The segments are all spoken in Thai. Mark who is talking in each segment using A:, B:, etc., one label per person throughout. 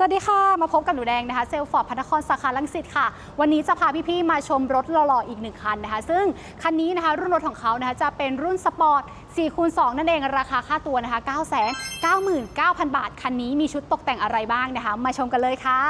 A: สวัสดีค่ะ มาพบกับหนูแดงนะคะเซลฟอร์ดพระนครสาขาลังสิตค่ะ วันนี้จะพาพี่ๆมาชมรถหล่อๆอีกหนึ่งคันนะคะ ซึ่งคันนี้นะคะรุ่นรถของเขานะคะจะเป็นรุ่นสปอร์ต4คูณ2นั่นเองราคาค่าตัวนะคะ 9 9 9 0 0 0 บาท คันนี้มีชุดตกแต่งอะไรบ้างนะคะ มาชมกันเลยค่ะ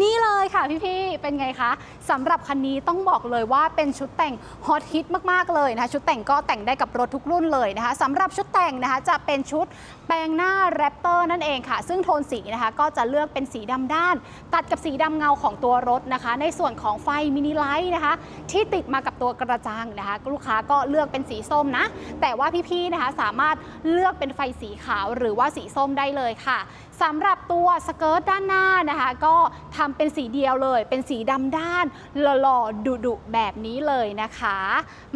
A: นี่ ค่ะพี่ๆ เป็นไงคะสำหรับคันนี้ต้องบอกเลยว่าเป็นชุดแต่งฮอตฮิตมากๆเลยนะคะชุดแต่งก็แต่งได้กับรถทุกรุ่นเลยนะคะสำหรับชุดแต่งนะคะจะเป็นชุดแปลงหน้าแรปเตอร์นั่นเองค่ะ ซึ่งโทนสีนะคะก็จะเลือกเป็นสีดำด้าน ตัดกับสีดำเงาของตัวรถนะคะ ในส่วนของไฟมินิไลท์นะคะ ที่ติดมากับตัวกระจังนะคะ ลูกค้าก็เลือกเป็นสีส้มนะ แต่ว่าพี่ๆนะคะสามารถเลือกเป็นไฟสีขาวหรือว่าสีส้มได้เลยค่ะสำหรับตัวสเกิร์ตด้านหน้านะคะ ก็ทำเป็นสีเดียวเลย เป็นสีดำด้านหล่อๆดุๆแบบนี้เลยนะคะ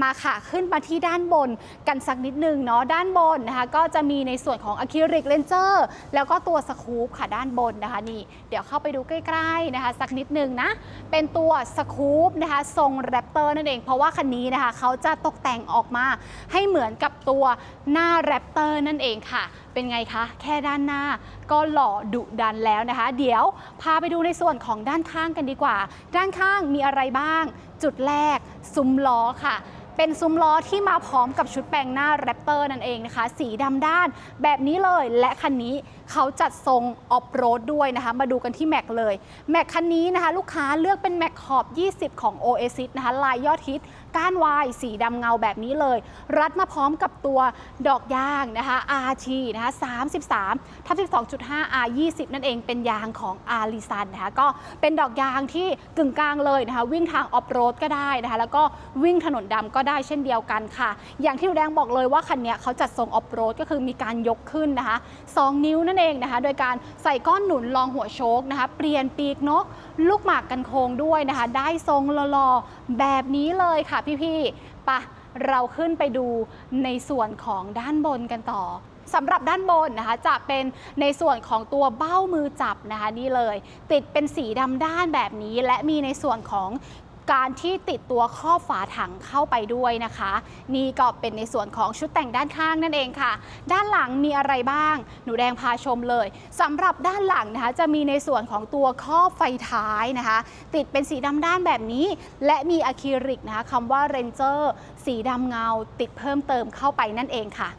A: มาค่ะขึ้นมาที่ด้านบนกันสักนิดนึงเนาะด้านบนนะคะ ก็จะมีในส่วนของอะคริลิกเลนเจอร์แล้วก็ตัวสคูปค่ะด้านบนนะคะนี่ เดี๋ยวเข้าไปดูใกล้ๆนะคะ สักนิดนึงนะ เป็นตัวสคูปนะคะทรงแรปเตอร์นั่นเอง เพราะว่าคันนี้นะคะเขาจะตกแต่งออกมาให้เหมือนกับตัวหน้าแรปเตอร์นั่นเองค่ะ เป็นไงคะแค่ด้านหน้าก็หล่อดุดันแล้วนะคะ เดี๋ยวพาไปดูในส่วนของด้านข้างกันดีกว่า ด้านข้างมีอะไรบ้าง จุดแรกซุ้มล้อค่ะ เป็นซุ้มล้อที่มาพร้อมกับชุดแปลงหน้าแรปเตอร์นั่นเองนะคะ สีดำด้านแบบนี้เลย และคันนี้เขาจัดทรงออฟโรดด้วยนะคะ มาดูกันที่แม็กเลย แม็กคันนี้นะคะ ลูกค้าเลือกเป็นแม็กขอบ 20 ของ Oasis นะคะ ลายยอดฮิต ก้านวาย สีดำเงาแบบนี้เลย รัดมาพร้อมกับตัวดอกยางนะคะ RT นะคะ33ทับ12.5 R 20 นั่นเองเป็นยางของ a r i s a n นะคะก็เป็นดอกยางที่กึ่งกลางเลยนะคะ วิ่งทางออฟโรดก็ได้นะคะ แล้วก็วิ่งถนนดำก็ได้เช่นเดียวกันค่ะ อย่างที่หนูแดงบอกเลยว่าคันนี้เขาจัดทรงออฟโรดก็คือมีการยกขึ้นนะคะ 2 นิ้วนั่นเองนะคะ โดยการใส่ก้อนหนุนรองหัวโชคนะคะ เปลี่ยนปีกนก ลูกหมากกันโค้งด้วยนะคะ ได้ทรงหล่อๆแบบนี้เลยค่ะพี่ๆปะเราขึ้นไปดูในส่วนของด้านบนกันต่อสำหรับด้านบนนะคะจะเป็นในส่วนของตัวเบ้ามือจับนะคะนี่เลย ติดเป็นสีดำด้านแบบนี้ และมีในส่วนของ การที่ติดตัวข้อบฝาถังเข้าไปด้วยนะคะ นี่ก็เป็นในส่วนของชุดแต่งด้านข้างนั่นเองค่ะ ด้านหลังมีอะไรบ้าง หนูแดงพาชมเลยสำหรับด้านหลังนะคะ จะมีในส่วนของตัวข้อบไฟท้ายนะคะ ติดเป็นสีดำด้านแบบนี้ และมีอะคริลิกนะคะคำว่า Ranger สีดำเงาติดเพิ่มเติมเข้าไปนั่นเองค่ะ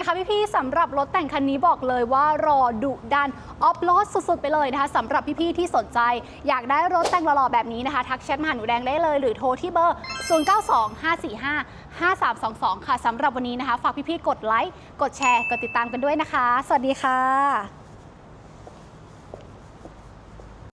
A: นะคะพี่ๆสำหรับรถแต่งคันนี้บอกเลยว่ารอดุดันออฟโรดสุดๆ ไปเลยนะคะสำหรับพี่ๆที่สนใจ อยากได้รถแต่งหล่อๆแบบนี้นะคะ ทักแชทมาหาหนูแดงได้เลย หรือโทรที่เบอร์ 0925455322 ค่ะสำหรับวันนี้นะคะ ฝากพี่ๆกดไลค์กดแชร์ กดติดตามกันด้วยนะคะ สวัสดีค่ะ